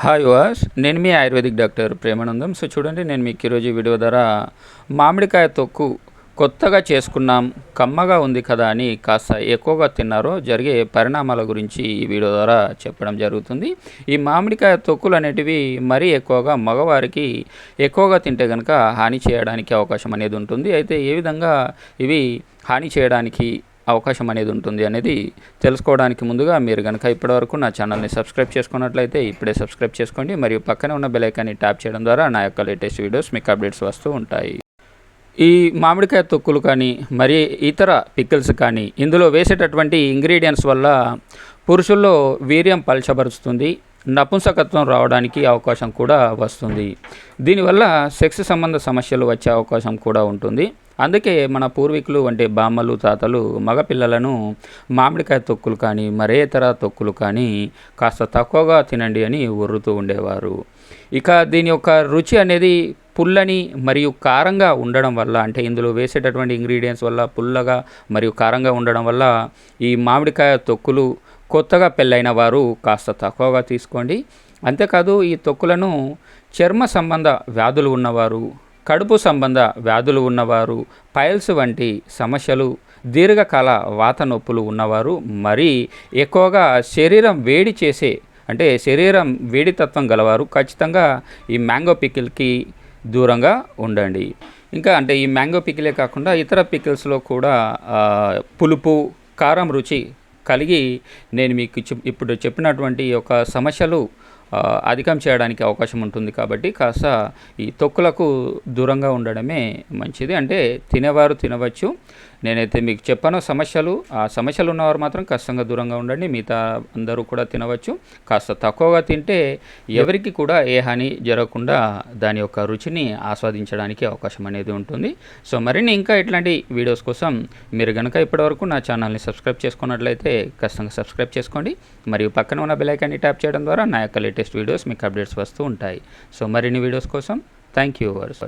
Hi వాస్ నేను మీ ఆయుర్వేదిక్ డాక్టర్ ప్రేమానందం. సో చూడండి నేను మీకు ఈరోజు వీడియో ద్వారా మామిడికాయ తొక్కు కొత్తగా చేసుకున్నాం కమ్మగా ఉంది కదా అని కాస్త ఎక్కువగా తిన్నారో జరిగే పరిణామాల గురించి ఈ వీడియో ద్వారా చెప్పడం జరుగుతుంది. ఈ మామిడికాయ తొక్కులు అనేటివి మరీ ఎక్కువగా మగవారికి ఎక్కువగా తింటే కనుక హాని చేయడానికి అవకాశం అనేది ఉంటుంది. అయితే ఏ విధంగా ఇవి హాని చేయడానికి అవకాశం అనేది ఉంటుంది అనేది తెలుసుకోవడానికి ముందుగా మీరు కనుక ఇప్పటివరకు నా ఛానల్ని సబ్స్క్రైబ్ చేసుకున్నట్లయితే ఇప్పుడే సబ్స్క్రైబ్ చేసుకోండి. మరియు పక్కనే ఉన్న బెలైకాన్ని ట్యాప్ చేయడం ద్వారా నా యొక్క లేటెస్ట్ వీడియోస్ మీకు అప్డేట్స్ వస్తూ ఉంటాయి. ఈ మామిడికాయ తొక్కులు కానీ మరి ఇతర పికిల్స్ కానీ ఇందులో వేసేటటువంటి ఇంగ్రీడియంట్స్ వల్ల పురుషుల్లో వీర్యం పలచబరుస్తుంది. నపుంసకత్వం రావడానికి అవకాశం కూడా వస్తుంది. దీనివల్ల సెక్స్ సంబంధ సమస్యలు వచ్చే అవకాశం కూడా ఉంటుంది. అందుకే మన పూర్వీకులు అంటే బామ్మలు తాతలు మగపిల్లలను మామిడికాయ తొక్కులు కానీ మరే ఇతర తొక్కులు కానీ కాస్త తక్కువగా తినండి అని ఉర్రుతూ ఉండేవారు. ఇక దీని యొక్క రుచి అనేది పుల్లని మరియు కారంగా ఉండడం వల్ల అంటే ఇందులో వేసేటటువంటి ఇంగ్రీడియంట్స్ వల్ల పుల్లగా మరియు కారంగా ఉండడం వల్ల ఈ మామిడికాయ తొక్కులు కొత్తగా పెళ్ళైన వారు కాస్త తక్కువగా తీసుకోండి. అంతేకాదు ఈ తొక్కులను చర్మ సంబంధ వ్యాధులు ఉన్నవారు కడుపు సంబంధ వ్యాధులు ఉన్నవారు పైల్స్ వంటి సమస్యలు దీర్ఘకాల వాత నొప్పులు ఉన్నవారు మరీ ఎక్కువగా శరీరం వేడి చేసే అంటే శరీరం వేడితత్వం గలవారు ఖచ్చితంగా ఈ మ్యాంగో పికిల్కి దూరంగా ఉండండి. ఇంకా అంటే ఈ మ్యాంగో పికిలే కాకుండా ఇతర పికిల్స్లో కూడా పులుపు కారం రుచి కలిగి నేను మీకు ఇప్పుడు చెప్పినటువంటి ఒక సమస్యలు అధికం చేయడానికి అవకాశం ఉంటుంది కాబట్టి కాస్త ఈ తొక్కులకు దూరంగా ఉండడమే మంచిది. అంటే తినేవారు తినవచ్చు నేనైతే మీకు చెప్పాను సమస్యలు ఆ సమస్యలు ఉన్నవారు మాత్రం కష్టంగా దూరంగా ఉండండి మిగతా అందరూ కూడా తినవచ్చు. కాస్త తక్కువగా తింటే ఎవరికి కూడా ఏ హాని జరగకుండా దాని యొక్క రుచిని ఆస్వాదించడానికి అవకాశం అనేది ఉంటుంది. సో మరిన్ని ఇంకా ఇట్లాంటి వీడియోస్ కోసం మీరు కనుక ఇప్పటివరకు నా ఛానల్ని సబ్స్క్రైబ్ చేసుకున్నట్లయితే ఖచ్చితంగా సబ్స్క్రైబ్ చేసుకోండి. మరియు పక్కన ఉన్న బెలైకాన్ని ట్యాప్ చేయడం ద్వారా నా యొక్క లేటెస్ట్ వీడియోస్ మీకు అప్డేట్స్ వస్తూ ఉంటాయి. సో మరిన్ని వీడియోస్ కోసం థ్యాంక్ యూ వర్స్.